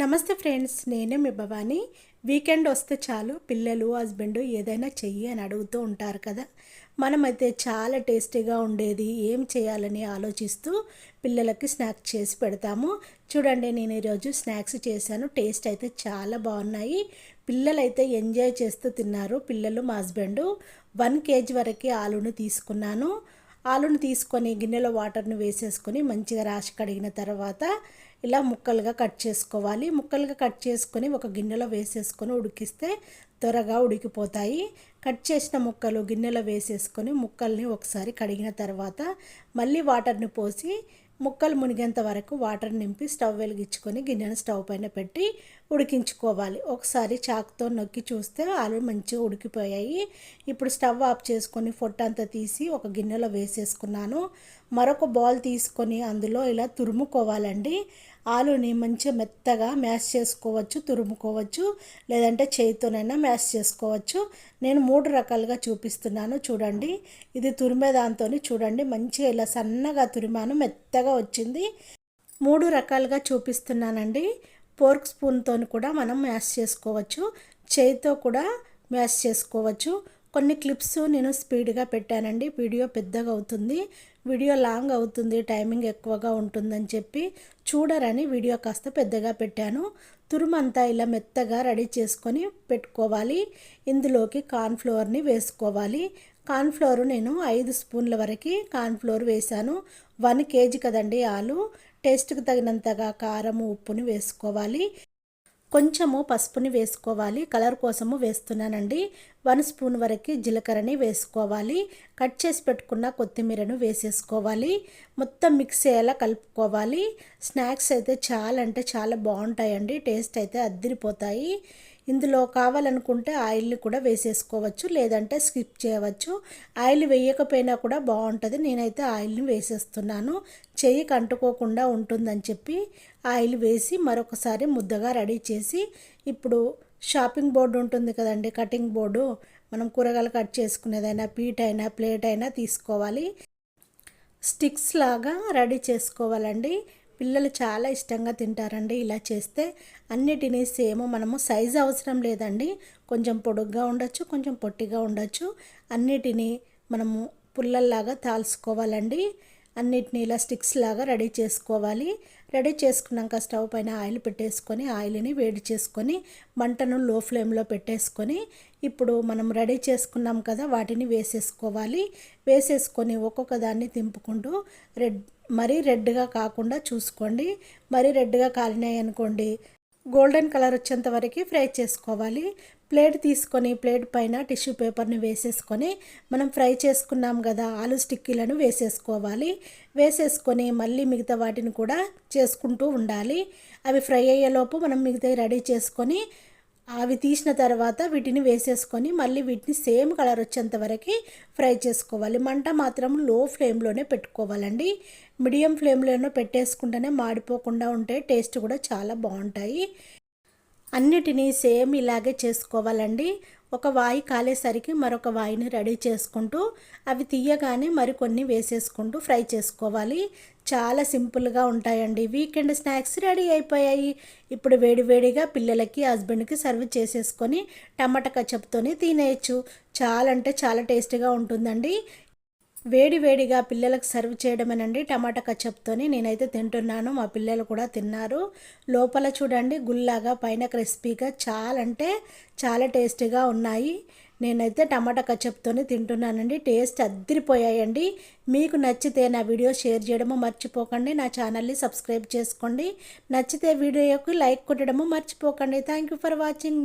నమస్తే ఫ్రెండ్స్ నేనే మీ భవానీ. వీకెండ్ వస్తే చాలు పిల్లలు హస్బెండ్ ఏదైనా చెయ్యి అని అడుగుతూ ఉంటారు కదా. మనమైతే చాలా టేస్టీగా ఉండేది ఏం చేయాలని ఆలోచిస్తూ పిల్లలకి స్నాక్స్ చేసి పెడతాము. చూడండి నేను ఈరోజు స్నాక్స్ చేశాను టేస్ట్ అయితే చాలా బాగున్నాయి. పిల్లలైతే ఎంజాయ్ చేస్తూ తిన్నారు పిల్లలు మా హస్బెండ్. వన్ కేజీ వరకు ఆలును తీసుకున్నాను. ఆలుని తీసుకొని గిన్నెలో వాటర్ని వేసేసుకొని మంచిగా రాసి కడిగిన తర్వాత ఇలా ముక్కలుగా కట్ చేసుకోవాలి. ముక్కలుగా కట్ చేసుకొని ఒక గిన్నెలో వేసేసుకొని ఉడికిస్తే త్వరగా ఉడికిపోతాయి. కట్ చేసిన ముక్కలు గిన్నెలో వేసేసుకొని ముక్కల్ని ఒకసారి కడిగిన తర్వాత మళ్ళీ వాటర్ని పోసి ముక్కలు మునిగేంత వరకు వాటర్ నింపి స్టవ్ వెలిగించుకొని గిన్నెను స్టవ్ పైన పెట్టి ఉడికించుకోవాలి. ఒకసారి చాకుతో నొక్కి చూస్తే ఆలు మంచిగా ఉడికిపోయాయి. ఇప్పుడు స్టవ్ ఆఫ్ చేసుకొని అంతా తీసి ఒక గిన్నెలో వేసేసుకున్నాను. మరొక బాల్ తీసుకొని అందులో ఇలా తురుముకోవాలండి. ఆలుని మంచిగా మెత్తగా మ్యాష్ చేసుకోవచ్చు తురుముకోవచ్చు లేదంటే చేయితోనైనా మ్యాష్ చేసుకోవచ్చు. నేను మూడు రకాలుగా చూపిస్తున్నాను చూడండి. ఇది తురిమే దాంతో చూడండి. మంచిగా ఇలా సన్నగా తురిమాను మెత్తగా వచ్చింది. మూడు రకాలుగా చూపిస్తున్నానండి. పోర్క్ స్పూన్తో కూడా మనం మ్యాష్ చేసుకోవచ్చు. చేయితో కూడా మ్యాష్ చేసుకోవచ్చు. కొన్ని క్లిప్స్ నేను స్పీడ్గా పెట్టానండి. వీడియో పెద్దగా అవుతుంది. వీడియో లాంగ్ అవుతుంది. టైమింగ్ ఎక్కువగా ఉంటుందని చెప్పి చూడరని వీడియో కాస్త పెద్దగా పెట్టాను. తురుమంతా ఇలా మెత్తగా రెడీ చేసుకొని పెట్టుకోవాలి. ఇందులోకి కార్న్ఫ్లోర్ని వేసుకోవాలి. కార్న్ఫ్లోర్ నేను ఐదు స్పూన్ల వరకు కార్న్ఫ్లోర్ వేశాను. వన్ కేజీ కదండి ఆలు. టేస్ట్కి తగినంతగా కారం ఉప్పుని వేసుకోవాలి. కొంచెము పసుపుని వేసుకోవాలి. కలర్ కోసము వేస్తున్నానండి. వన్ స్పూన్ వరకు జీలకర్రని వేసుకోవాలి. కట్ చేసి పెట్టుకున్న కొత్తిమీరను వేసేసుకోవాలి. మొత్తం మిక్స్ అయ్యేలా కలుపుకోవాలి. స్నాక్స్ అయితే చాలా అంటే చాలా బాగుంటాయండి. టేస్ట్ అయితే అద్దిరిపోతాయి. ఇందులో కావాలనుకుంటే ఆయిల్ని కూడా వేసేసుకోవచ్చు లేదంటే స్కిప్ చేయవచ్చు. ఆయిల్ వేయకపోయినా కూడా బాగుంటుంది. నేనైతే ఆయిల్ని వేసేస్తున్నాను. చెయ్యి కంటుకోకుండా ఉంటుందని చెప్పి ఆయిల్ వేసి మరొకసారి ముద్దగా రెడీ చేసి ఇప్పుడు షాపింగ్ బోర్డు ఉంటుంది కదండి కటింగ్ బోర్డు. మనం కూరగాయలు కట్ చేసుకునేదైనా పీట్ అయినా ప్లేట్ అయినా తీసుకోవాలి. స్టిక్స్ లాగా రెడీ చేసుకోవాలండి. పిల్లలు చాలా ఇష్టంగా తింటారండి. ఇలా చేస్తే అన్నిటినీ సేమ్ మనము సైజు అవసరం లేదండి. కొంచెం పొడుగ్గా ఉండొచ్చు కొంచెం పొట్టిగా ఉండొచ్చు. అన్నిటినీ మనము పుల్లల్లాగా తాల్చుకోవాలండి. అన్నిటిని ఇలా స్టిక్స్ లాగా రెడీ చేసుకోవాలి. రెడీ చేసుకున్నాక స్టవ్ పైన ఆయిల్ పెట్టేసుకొని ఆయిల్ని వేడి చేసుకొని మంటను లో ఫ్లేమ్లో పెట్టేసుకొని ఇప్పుడు మనం రెడీ చేసుకున్నాం కదా వాటిని వేసేసుకోవాలి. వేసేసుకొని ఒక్కొక్క దాన్ని తింపుకుంటూ రెడ్ మరీ రెడ్గా కాకుండా చూసుకోండి. మరీ రెడ్గా కాలినాయి అనుకోండి. గోల్డెన్ కలర్ వచ్చేంత వరకు ఫ్రై చేసుకోవాలి. ప్లేట్ తీసుకొని ప్లేట్ పైన టిష్యూ పేపర్ని వేసేసుకొని మనం ఫ్రై చేసుకున్నాం కదా ఆలు స్టిక్కీలను వేసేసుకోవాలి. వేసేసుకొని మళ్ళీ మిగతా వాటిని కూడా చేసుకుంటూ ఉండాలి. అవి ఫ్రై అయ్యేలోపు మనం మిగతా రెడీ చేసుకొని అవి తీసిన తర్వాత వీటిని వేసేసుకొని మళ్ళీ వీటిని సేమ్ కలర్ వచ్చేంత వరకు ఫ్రై చేసుకోవాలి. మంట మాత్రం లో ఫ్లేమ్లోనే పెట్టుకోవాలండి. మీడియం ఫ్లేమ్లోనే పెట్టేసుకుంటేనే మాడిపోకుండా ఉంటే టేస్ట్ కూడా చాలా బాగుంటాయి. అన్నిటినీ సేమ్ ఇలాగే చేసుకోవాలండి. ఒక వాయి కాలేసరికి మరొక వాయిని రెడీ చేసుకుంటూ అవి తీయగానే మరికొన్ని వేసేసుకుంటూ ఫ్రై చేసుకోవాలి. చాలా సింపుల్గా ఉంటాయండి. వీకెండ్ స్నాక్స్ రెడీ అయిపోయాయి. ఇప్పుడు వేడివేడిగా పిల్లలకి హస్బెండ్కి సర్వ్ చేసేసుకొని టమాటా కచ్చప్తోనే తినేయచ్చు. చాలా అంటే చాలా టేస్టీగా ఉంటుందండి. వేడివేడిగా పిల్లలకు సర్వ్ చేయడమేనండి. టమాటా కచ్చప్తోని నేనైతే తింటున్నాను. మా పిల్లలు కూడా తిన్నారు. లోపల చూడండి గుల్లాగా పైన క్రిస్పీగా చాలా అంటే చాలా టేస్టీగా ఉన్నాయి. నేనైతే టమాటా కచ్చప్తోనే తింటున్నానండి. టేస్ట్ అద్దరిపోయాయండి. మీకు నచ్చితే నా వీడియో షేర్ చేయడము మర్చిపోకండి. నా ఛానల్ని సబ్స్క్రైబ్ చేసుకోండి. నచ్చితే వీడియోకి లైక్ కొట్టడము మర్చిపోకండి. Thank you for watching.